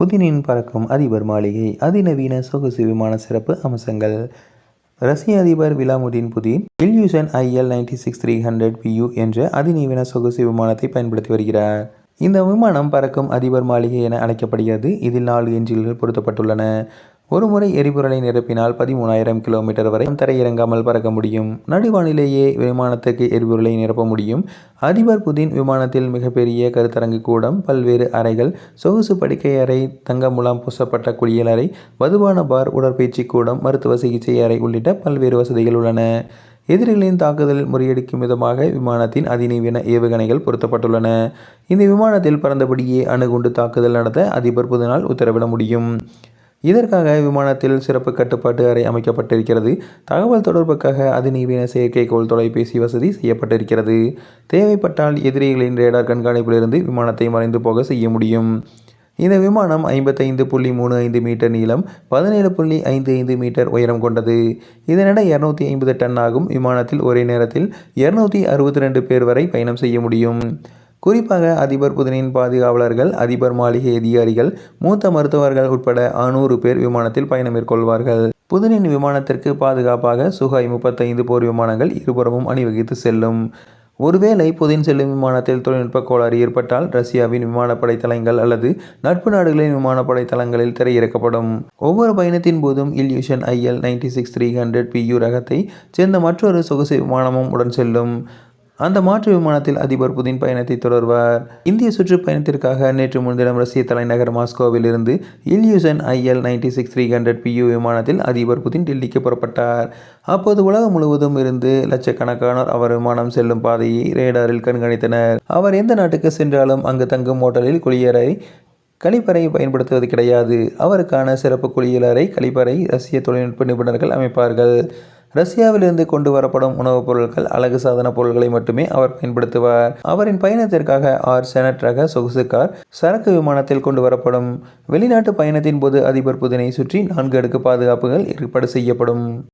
புதினின் பறக்கும் அதிபர் மாளிகை அதிநவீன சொகுசு விமான சிறப்பு அம்சங்கள். ரஷ்ய அதிபர் Vladimir Putin Ilyushin IL ninety six three hundred PU என்ற அதிநவீன சொகுசு விமானத்தை பயன்படுத்தி வருகிறார். இந்த விமானம் பறக்கும் அதிபர் மாளிகை என அழைக்கப்படுகிறது. இதில் நாலு என்ஜின்கள் பொருத்தப்பட்டுள்ளன. ஒருமுறை எரிபொருளை நிரப்பினால் பதிமூணாயிரம் கிலோமீட்டர் வரை தரையிறங்காமல் பறக்க முடியும். நடுவானிலேயே விமானத்துக்கு எரிபொருளை நிரப்ப முடியும். அதிபர் புதின் விமானத்தில் மிகப்பெரிய கருத்தரங்கு கூடம் பல்வேறு அறைகள் சொகுசு படுக்கை அறை தங்க முலாம் பூசப்பட்ட குளியல் அறை வதுவான பார் உடற்பயிற்சி கூடம் மருத்துவ சிகிச்சை அறை உள்ளிட்ட பல்வேறு வசதிகள் உள்ளன. எதிரிகளின் தாக்குதல் முறியடிக்கும் விதமாக விமானத்தின் அதிநவீன ஏவுகணைகள் பொருத்தப்பட்டுள்ளன. இந்த விமானத்தில் பறந்தபடியே அணுகுண்டு தாக்குதல் நடத்த அதிபர் புதினால் உத்தரவிட முடியும். இதற்காக விமானத்தில் சிறப்பு கட்டுப்பாட்டு அறை அமைக்கப்பட்டிருக்கிறது. தகவல் தொடர்புக்காக அதிநவீன செயற்கைக்கோள் தொலைபேசி வசதி செய்யப்பட்டிருக்கிறது. தேவைப்பட்டால் எதிரிகளின் ரேடார் கண்காணிப்பிலிருந்து விமானத்தை மறைந்து போக செய்ய முடியும். இந்த விமானம் ஐம்பத்தைந்து புள்ளி மூணு ஐந்து மீட்டர் நீளம் பதினேழு புள்ளி ஐந்து ஐந்து மீட்டர் உயரம் கொண்டது. இதனிட இரநூத்தி ஐம்பது டன் ஆகும். விமானத்தில் ஒரே நேரத்தில் இரநூத்தி அறுபத்தி ரெண்டு பேர் வரை பயணம் செய்ய முடியும். குறிப்பாக அதிபர் புதினின் பாதுகாவலர்கள் அதிபர் மாளிகை அதிகாரிகள் மூத்த மருத்துவர்கள் உட்பட ஆநூறு பேர் விமானத்தில் பயணம் மேற்கொள்வார்கள். புதினின் விமானத்திற்கு பாதுகாப்பாக சுகாய் முப்பத்தைந்து போர் விமானங்கள் இருபுறமும் அணிவகுத்து செல்லும். ஒருவேளை புதின் செல்லும் விமானத்தில் தொழில்நுட்ப கோளாறு ஏற்பட்டால் ரஷ்யாவின் விமானப்படை தளங்கள் அல்லது நட்பு நாடுகளின் விமானப்படை தளங்களில் திரையிறக்கப்படும். ஒவ்வொரு பயணத்தின் போதும் Ilyushin IL ninety six three hundred PU ரகத்தை சேர்ந்த மற்றொரு சொகுசு விமானமும் உடன் செல்லும். அந்த மாற்று விமானத்தில் அதிபர் புதின் பயணத்தை தொடர்வார். இந்திய சுற்றுப்பயணத்திற்காக நேற்று முன்தினம் ரஷ்ய தலைநகர் மாஸ்கோவில் இருந்து Ilyushin IL ninety six three hundred PU விமானத்தில் அதிபர் புதின் டெல்லிக்கு புறப்பட்டார். அப்போது உலகம் முழுவதும் இருந்து லட்சக்கணக்கானோர் அவர் விமானம் செல்லும் பாதையை ரேடாரில் கண்காணித்தனர். அவர் எந்த நாட்டுக்கு சென்றாலும் அங்கு தங்கும் ஹோட்டலில் குளியரை கழிப்பறை பயன்படுத்துவது கிடையாது. அவருக்கான சிறப்பு குளியலறை கழிப்பறை ரஷ்ய தொழில்நுட்ப நிபுணர்கள் அமைப்பார்கள். ரஷ்யாவிலிருந்து கொண்டு வரப்படும் உணவுப் பொருட்கள் அழகு சாதன பொருட்களை மட்டுமே அவர் பயன்படுத்துவார். அவரின் பயணத்திற்காக ஆர் செனட் ரக சொகுசு கார் சரக்கு விமானத்தில் கொண்டு வரப்படும். வெளிநாட்டு பயணத்தின் போது அதிபர் புதினை சுற்றி நான்கு அடுக்கு பாதுகாப்புகள் ஏற்பாடு செய்யப்படும்.